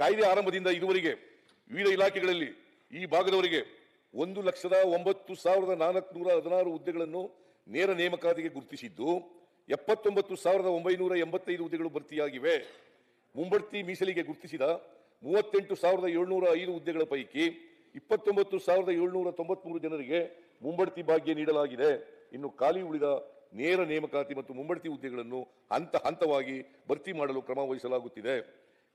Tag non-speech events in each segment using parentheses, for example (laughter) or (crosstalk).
ಕಾಯ್ದೆ ಆರಂಭದಿಂದ ಇದುವರೆಗೆ ವಿವಿಧ ಇಲಾಖೆಗಳಲ್ಲಿ ಈ ಭಾಗದವರಿಗೆ ಒಂದು ಲಕ್ಷದ ಒಂಬತ್ತು ಸಾವಿರದ ನಾಲ್ಕುನೂರ ಹದಿನಾರು ಹುದ್ದೆಗಳನ್ನು ನೇರ ನೇಮಕಾತಿಗೆ ಗುರುತಿಸಿದ್ದು, ಎಪ್ಪತ್ತೊಂಬತ್ತು ಸಾವಿರದ ಒಂಬೈನೂರ ಎಂಬತ್ತೈದು ಹುದ್ದೆಗಳು ಭರ್ತಿಯಾಗಿವೆ. ಮುಂಬಡ್ತಿ ಮೀಸಲಿಗೆ ಗುರುತಿಸಿದ ಮೂವತ್ತೆಂಟು ಸಾವಿರದ ಏಳ್ನೂರ ಐದು ಹುದ್ದೆಗಳ ಪೈಕಿ ಇಪ್ಪತ್ತೊಂಬತ್ತು ಸಾವಿರದ ಏಳ್ನೂರ ತೊಂಬತ್ಮೂರು ಜನರಿಗೆ ಮುಂಬಡ್ತಿ ಭಾಗ್ಯ ನೀಡಲಾಗಿದೆ. ಇನ್ನು ಖಾಲಿ ಉಳಿದ ನೇರ ನೇಮಕಾತಿ ಮತ್ತು ಮುಂಬಡ್ತಿ ಹುದ್ದೆಗಳನ್ನು ಹಂತ ಹಂತವಾಗಿ ಭರ್ತಿ ಮಾಡಲು ಕ್ರಮ ವಹಿಸಲಾಗುತ್ತಿದೆ.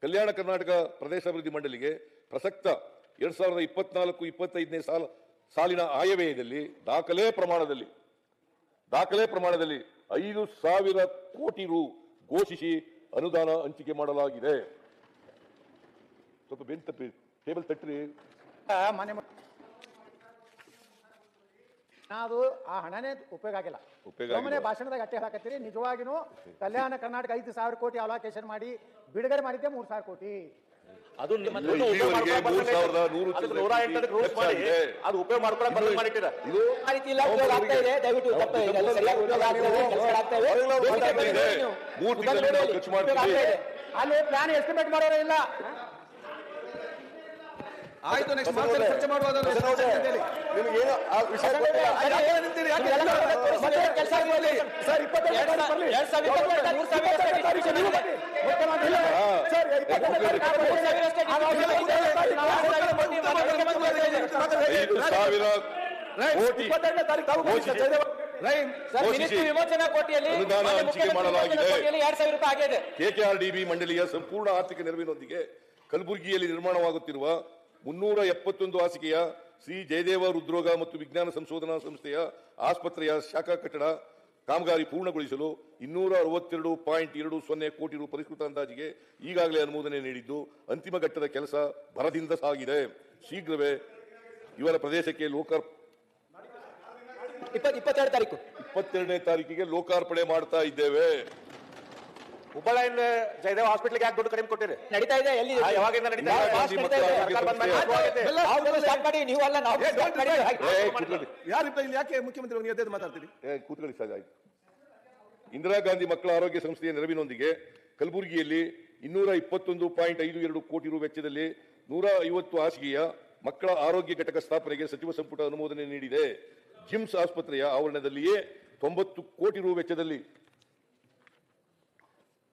ಕಲ್ಯಾಣ ಕರ್ನಾಟಕ ಪ್ರದೇಶಾಭಿವೃದ್ಧಿ ಮಂಡಳಿಗೆ ಪ್ರಸಕ್ತ ಎರಡ್ ಸಾವಿರದ ಇಪ್ಪತ್ನಾಲ್ಕು, ಇಪ್ಪತ್ತೈದನೇ ಸಾಲ, ಸಾಲಿನ ಆಯವ್ಯಯದಲ್ಲಿ ದಾಖಲೆ ಪ್ರಮಾಣದಲ್ಲಿ ದಾಖಲೆ ಪ್ರಮಾಣದಲ್ಲಿ ಐದು ಸಾವಿರ ಕೋಟಿ ರು ಘೋಷಿಸಿ ಅನುದಾನ ಹಂಚಿಕೆ ಮಾಡಲಾಗಿದೆ. ಸ್ವಲ್ಪ ಬೆಂತಪ್ಪಿ ತಪ್ಪಿ ಟೇಬಲ್ ತಟ್ಟ್ರಿ. ಅದು ಆ ಹಣನೇ ಉಪಯೋಗ ಆಗಿಲ್ಲ ಉಪಯೋಗ ಸುಮ್ಮನೆ ಭಾಷಣದಾಗ ಅಟ್ಟೆ ಹಾಕತ್ತೀರಿ ನಿಜವಾಗಿನೂ (laughs) ಕಲ್ಯಾಣ ಕರ್ನಾಟಕ ಐದು ಸಾವಿರ ಕೋಟಿ ಅಲೋಕೇಶನ್ ಮಾಡಿ ಬಿಡುಗಡೆ ಮಾಡಿದ್ದೆ ಮೂರ್ ಸಾವಿರ ಕೋಟಿ ಅದು ನಿಮ್ಮ ಇದು ಇಲ್ಲಿವರೆಗೆ ಮೂರು ಸಾವಿರದ ನೂರು ಅದಕ್ಕೆ ನೂರ ಎಂಟಕ್ಕೆ ರೂಲ್ಸ್ ಮಾಡಿ ಖರ್ಚಾಗಿದೆ. ಅದು ಉಪಯೋಗ ಮಾಡ್ಕೊಳಕ್ ಬಂದ್ ಮಾಡಿಟ್ಟಿರ ಇದು ಆ ರೀತಿ ಇಲ್ಲ ಉಪಯೋಗ ಆಗ್ತಾ ಇದೆ ದಯವಿಟ್ಟು ತಪ್ಪೇ ಇದೆ. ಎಲ್ಲ ಸರಿಯಾಗಿ ಉಪಯೋಗ ಆಗ್ತಾ ಇದೆ ಕೆಲಸಗಳಾಗ್ತಾ ಇವೆ ಬೇಸಿಗೆ ಇದೆ. ಬೆಳೆಗೆ ನೀವು ಮೂರು ಉಪಯೋಗ ತಿಂಗಳಲ್ಲಿ ಮಾಡಿ, ಖರ್ಚು ಮಾಡ್ತೀವಿ. ಇದೆ. ಅಲ್ಲಿ ಪ್ಲಾನ್ ಎಸ್ಟಿಮೇಟ್ ಮಾಡೋರೇ ಇಲ್ಲ ಆಯ್ತು ನೆಕ್ಸ್ಟ್ ಮಾರ್ಚಲ್ಲಿ ಚರ್ಚೆ ಮಾಡುವಾಗ ನಿಮ್ಗೇನು ಆ ವಿಷಯ ಎರಡ್ ಸಾವಿರ-. ಐದು ಕೋಟಿ ವಿಮೋಚನಾ ಕೋಟಿಯಲ್ಲಿ ಎರಡ್ ರೂಪಾಯಿ ಆಗಿದೆ. ಕೆಕೆಆರ್ಡಿಬಿ ಮಂಡಳಿಯ ಸಂಪೂರ್ಣ ಆರ್ಥಿಕ ನೆರವಿನೊಂದಿಗೆ ಕಲಬುರಗಿಯಲ್ಲಿ ನಿರ್ಮಾಣವಾಗುತ್ತಿರುವ ಮುನ್ನೂರ ಎಪ್ಪತ್ತೊಂದು ಹಾಸಿಗೆಯ ಶ್ರೀ ಜಯದೇವ ಹೃದ್ರೋಗ ಮತ್ತು ವಿಜ್ಞಾನ ಸಂಶೋಧನಾ ಸಂಸ್ಥೆಯ ಆಸ್ಪತ್ರೆಯ ಶಾಖಾ ಕಟ್ಟಡ ಕಾಮಗಾರಿ ಪೂರ್ಣಗೊಳಿಸಲು ಇನ್ನೂರ ಅರವತ್ತೆರಡು ಪಾಯಿಂಟ್ ಎರಡು ಸೊನ್ನೆ ಕೋಟಿ ರು ಪರಿಷ್ಕೃತ ಅಂದಾಜಿಗೆ ಈಗಾಗಲೇ ಅನುಮೋದನೆ ನೀಡಿದ್ದು ಅಂತಿಮ ಘಟ್ಟದ ಕೆಲಸ ಭರದಿಂದ ಸಾಗಿದೆ. ಶೀಘ್ರವೇ ಇವರ ಪ್ರದೇಶಕ್ಕೆ ಲೋಕಾರ್ಪ ಇಪ್ಪತ್ ಇಪ್ಪತ್ತೆರಡು ತಾರೀಕು. ಇಪ್ಪತ್ತೆರಡನೇ ತಾರೀಕಿಗೆ ಲೋಕಾರ್ಪಣೆ ಮಾಡ್ತಾ ಇದ್ದೇವೆ. ಹುಬ್ಬಳ್ಳಿಯಿಂದ ಜಯದೇವ ಹಾಸ್ಪಿಟ್ಲಿಗೆ ಯಾಕೆ ದುಡ್ಡು ಕಡಿಮೆ ಕೊಟ್ಟಿರಿ ನಡೀತಾ ಇದೆ ಎಲ್ಲಿ ಯಾವಾಗಿಂದ ನಡೀತಾ ಇದೆ? fast ನಡೀತಾ ಇದೆ. ಸರ್ಕಾರ ಬಂದ್ ಮಾಡಿ. ಶುರುವಾಗಿದೆ. ನಾವು ಸ್ಟಾರ್ಟ್ ಮಾಡಿ ನೀವು ಅಲ್ಲ ನಾವು ಏ, ಕೂತ್ಕೊಳ್ಳಿ. ಯಾರಿಪ್ಪ ಇಲ್ಲಿ ಯಾಕೆ ಮುಖ್ಯಮಂತ್ರಿ ಎದ್ದೇದು ಮಾತಾಡ್ತೀರಿ ಏ, ಕೂತ್ಕೊಳ್ಳಿ ಸರ್ ಆಯ್ತು ಇಂದಿರಾ ಗಾಂಧಿ ಮಕ್ಕಳ ಆರೋಗ್ಯ ಸಂಸ್ಥೆಯ ನೆರವಿನೊಂದಿಗೆ ಕಲಬುರಗಿಯಲ್ಲಿ ಇನ್ನೂರ ಇಪ್ಪತ್ತೊಂದು ಪಾಯಿಂಟ್ ಐದು ಎರಡು ಕೋಟಿ ರು ವೆಚ್ಚದಲ್ಲಿ ನೂರ ಐವತ್ತು ಹಾಸಿಗೆಯ ಮಕ್ಕಳ ಆರೋಗ್ಯ ಘಟಕ ಸ್ಥಾಪನೆಗೆ ಸಚಿವ ಸಂಪುಟ ಅನುಮೋದನೆ ನೀಡಿದೆ ಜಿಮ್ಸ್ ಆಸ್ಪತ್ರೆಯ ಆವರಣದಲ್ಲಿಯೇ ತೊಂಬತ್ತು ಕೋಟಿ ರು ವೆಚ್ಚದಲ್ಲಿ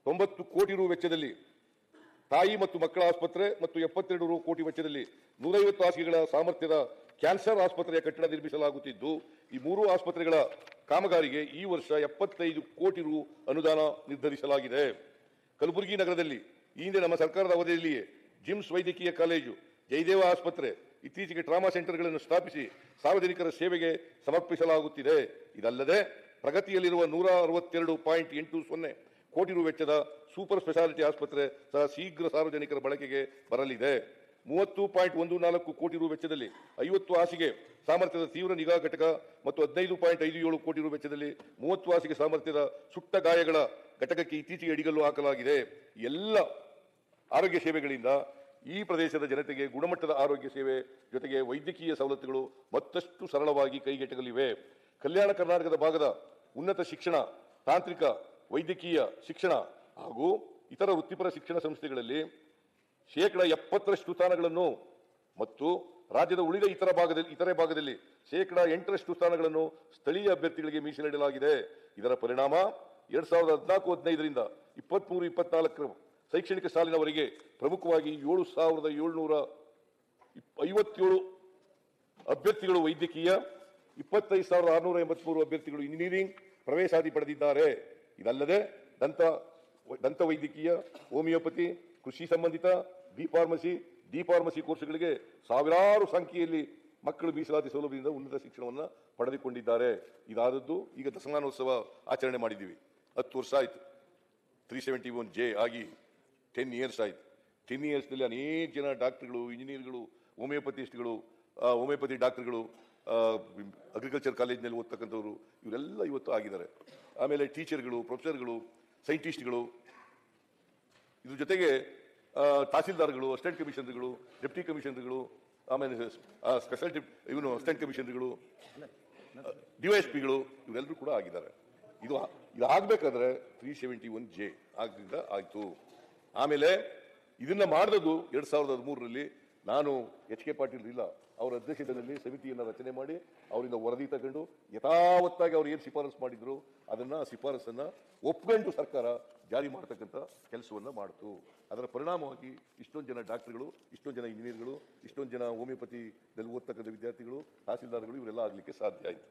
ತೊಂಬತ್ತು ಕೋಟಿ ರು ವೆಚ್ಚದಲ್ಲಿ ತಾಯಿ ಮತ್ತು ಮಕ್ಕಳ ಆಸ್ಪತ್ರೆ ಮತ್ತು ಎಪ್ಪತ್ತೆರಡು ರು ಕೋಟಿ ವೆಚ್ಚದಲ್ಲಿ ನೂರೈವತ್ತು ಹಾಸಿಗೆಗಳ ಸಾಮರ್ಥ್ಯದ ಕ್ಯಾನ್ಸರ್ ಆಸ್ಪತ್ರೆಯ ಕಟ್ಟಡ ನಿರ್ಮಿಸಲಾಗುತ್ತಿದ್ದು, ಈ ಮೂರು ಆಸ್ಪತ್ರೆಗಳ ಕಾಮಗಾರಿಗೆ ಈ ವರ್ಷ ಎಪ್ಪತ್ತೈದು ಕೋಟಿ ರು ಅನುದಾನ ನಿರ್ಧರಿಸಲಾಗಿದೆ. ಕಲಬುರಗಿ ನಗರದಲ್ಲಿ ಈ ಹಿಂದೆ ನಮ್ಮ ಸರ್ಕಾರದ ಅವಧಿಯಲ್ಲಿಯೇ ಜಿಮ್ಸ್ ವೈದ್ಯಕೀಯ ಕಾಲೇಜು, ಜಯದೇವ ಆಸ್ಪತ್ರೆ ಇತ್ತೀಚೆಗೆ ಟ್ರಾಮಾ ಸೆಂಟರ್ಗಳನ್ನು ಸ್ಥಾಪಿಸಿ ಸಾರ್ವಜನಿಕರ ಸೇವೆಗೆ ಸಮರ್ಪಿಸಲಾಗುತ್ತಿದೆ. ಇದಲ್ಲದೆ ಪ್ರಗತಿಯಲ್ಲಿರುವ ನೂರ ಅರವತ್ತೆರಡು ಪಾಯಿಂಟ್ ಎಂಟು ಸೊನ್ನೆ ಕೋಟಿ ರು ವೆಚ್ಚದ ಸೂಪರ್ ಸ್ಪೆಷಾಲಿಟಿ ಆಸ್ಪತ್ರೆ ಸಹ ಶೀಘ್ರ ಸಾರ್ವಜನಿಕರ ಬಳಕೆಗೆ ಬರಲಿದೆ. ಮೂವತ್ತು ಪಾಯಿಂಟ್ ಒಂದು ನಾಲ್ಕು ಕೋಟಿ ರು ವೆಚ್ಚದಲ್ಲಿ ಐವತ್ತು ಹಾಸಿಗೆ ಸಾಮರ್ಥ್ಯದ ತೀವ್ರ ನಿಗಾ ಘಟಕ ಮತ್ತು ಹದಿನೈದು ಪಾಯಿಂಟ್ ಐದು ಏಳು ಕೋಟಿ ರು ವೆಚ್ಚದಲ್ಲಿ ಮೂವತ್ತು ಹಾಸಿಗೆ ಸಾಮರ್ಥ್ಯದ ಸುಟ್ಟ ಗಾಯಗಳ ಘಟಕಕ್ಕೆ ಇತ್ತೀಚೆಗೆ ಅಡಿಗಲ್ಲು ಹಾಕಲಾಗಿದೆ. ಎಲ್ಲ ಆರೋಗ್ಯ ಸೇವೆಗಳಿಂದ ಈ ಪ್ರದೇಶದ ಜನತೆಗೆ ಗುಣಮಟ್ಟದ ಆರೋಗ್ಯ ಸೇವೆ ಜೊತೆಗೆ ವೈದ್ಯಕೀಯ ಸವಲತ್ತುಗಳು ಮತ್ತಷ್ಟು ಸರಳವಾಗಿ ಕೈಗೆಟಕಲಿವೆ. ಕಲ್ಯಾಣ ಕರ್ನಾಟಕದ ಭಾಗದ ಉನ್ನತ ಶಿಕ್ಷಣ ತಾಂತ್ರಿಕ ವೈದ್ಯಕೀಯ ಶಿಕ್ಷಣ ಹಾಗೂ ಇತರ ವೃತ್ತಿಪರ ಶಿಕ್ಷಣ ಸಂಸ್ಥೆಗಳಲ್ಲಿ ಶೇಕಡ ಎಪ್ಪತ್ತರಷ್ಟು ಸ್ಥಾನಗಳನ್ನು ಮತ್ತು ರಾಜ್ಯದ ಉಳಿದ ಇತರ ಭಾಗದಲ್ಲಿ, ಇತರೆ ಭಾಗದಲ್ಲಿ ಶೇಕಡ ಎಂಟರಷ್ಟು ಸ್ಥಾನಗಳನ್ನು ಸ್ಥಳೀಯ ಅಭ್ಯರ್ಥಿಗಳಿಗೆ ಮೀಸಲಿಡಲಾಗಿದೆ. ಇದರ ಪರಿಣಾಮ ಎರಡ್ ಸಾವಿರದ ಹದಿನಾಲ್ಕು ಹದಿನೈದರಿಂದ ಇಪ್ಪತ್ಮೂರು ಇಪ್ಪತ್ನಾಲ್ಕರ ಶೈಕ್ಷಣಿಕ ಸಾಲಿನವರೆಗೆ ಪ್ರಮುಖವಾಗಿ ಏಳು ಸಾವಿರದ ಏಳ್ನೂರ ಐವತ್ತೇಳು ಅಭ್ಯರ್ಥಿಗಳು ವೈದ್ಯಕೀಯ, ಇಪ್ಪತ್ತೈದು ಸಾವಿರದ ಆರುನೂರ ಎಂಬತ್ಮೂರು ಅಭ್ಯರ್ಥಿಗಳು ಇಂಜಿನಿಯರಿಂಗ್ ಪ್ರವೇಶಾತಿ ಪಡೆದಿದ್ದಾರೆ. ಇದಲ್ಲದೆ ದಂತ ದಂತ ವೈದ್ಯಕೀಯ, ಹೋಮಿಯೋಪತಿ, ಕೃಷಿ ಸಂಬಂಧಿತ, ಬಿ ಫಾರ್ಮಸಿ, ಡಿ ಫಾರ್ಮಸಿ ಕೋರ್ಸ್ಗಳಿಗೆ ಸಾವಿರಾರು ಸಂಖ್ಯೆಯಲ್ಲಿ ಮಕ್ಕಳು ಮೀಸಲಾತಿ ಸೌಲಭ್ಯದಿಂದ ಉನ್ನತ ಶಿಕ್ಷಣವನ್ನು ಪಡೆದುಕೊಂಡಿದ್ದಾರೆ. ಇದಾದದ್ದು ಈಗ ದಸಮಾನೋತ್ಸವ ಆಚರಣೆ ಮಾಡಿದ್ದೀವಿ. ಹತ್ತು ವರ್ಷ ಆಯಿತು. ತ್ರೀ ಸೆವೆಂಟಿ ಒನ್ ಜೆ ಆಗಿ ಟೆನ್ ಇಯರ್ಸ್ ಆಯಿತು. ಟೆನ್ ಇಯರ್ಸ್ನಲ್ಲಿ ಅನೇಕ ಜನ ಡಾಕ್ಟರ್ಗಳು, ಇಂಜಿನಿಯರ್ಗಳು, ಹೋಮಿಯೋಪತಿಸ್ಟ್ಗಳು ಹೋಮಿಯೋಪತಿ ಡಾಕ್ಟರ್ಗಳು ಅಗ್ರಿಕಲ್ಚರ್ ಕಾಲೇಜ್ನಲ್ಲಿ ಓದ್ತಕ್ಕಂಥವ್ರು, ಇವರೆಲ್ಲ ಇವತ್ತು ಆಗಿದ್ದಾರೆ. ಆಮೇಲೆ ಟೀಚರ್ಗಳು ಪ್ರೊಫೆಸರ್ಗಳು ಸೈಂಟಿಸ್ಟ್ಗಳು ಇದ್ರ ಜೊತೆಗೆ ತಹಸೀಲ್ದಾರ್ಗಳು ಅಸಿಸ್ಟೆಂಟ್ ಕಮಿಷನರ್ಗಳು ಡೆಪ್ಟಿ ಕಮಿಷನರ್ಗಳು ಆಮೇಲೆ ಸ್ಪೆಷಲ್ ಇವನು ಅಸಿಸ್ಟೆಂಟ್ ಕಮಿಷನರ್ಗಳು ಡಿವೈಎಸ್ಪಿಗಳು ಇವರೆಲ್ಲರೂ ಕೂಡ ಆಗಿದ್ದಾರೆ. ಇದು ಇದು ಆಗಬೇಕಾದ್ರೆ ತ್ರೀ ಸೆವೆಂಟಿ ಒನ್ ಜೆ ಆಗಿದ್ದ ಆಯಿತು. ಆಮೇಲೆ, ಇದನ್ನ ಮಾಡಿದದು ಎರಡು ಸಾವಿರದ ಹದಿಮೂರರಲ್ಲಿ ನಾನು ಎಚ್ ಕೆ ಪಾಟೀಲ್ ಇಲ್ಲ, ಅವರ ಅಧ್ಯಕ್ಷತೆಯಲ್ಲಿ ಸಮಿತಿಯನ್ನು ರಚನೆ ಮಾಡಿ ಅವರಿಂದ ವರದಿ ತಗೊಂಡು ಯಥಾವತ್ತಾಗಿ ಅವ್ರು ಏನು ಶಿಫಾರಸು ಮಾಡಿದ್ರು, ಅದನ್ನು ಆ ಶಿಫಾರಸನ್ನು ಒಪ್ಕೊಂಡು ಸರ್ಕಾರ ಜಾರಿ ಮಾಡ್ತಕ್ಕಂಥ ಕೆಲಸವನ್ನು ಮಾಡಿತು. ಅದರ ಪರಿಣಾಮವಾಗಿ ಇಷ್ಟೊಂದು ಜನ ಡಾಕ್ಟರ್ಗಳು, ಇಷ್ಟೊಂದು ಜನ ಇಂಜಿನಿಯರ್ಗಳು, ಇಷ್ಟೊಂದು ಜನ ಹೋಮಿಯೋಪತಿದಲ್ಲಿ ಓದ್ತಕ್ಕಂಥ ವಿದ್ಯಾರ್ಥಿಗಳು, ತಹಸೀಲ್ದಾರ್ಗಳು, ಇವರೆಲ್ಲ ಆಗಲಿಕ್ಕೆ ಸಾಧ್ಯ ಆಯಿತು.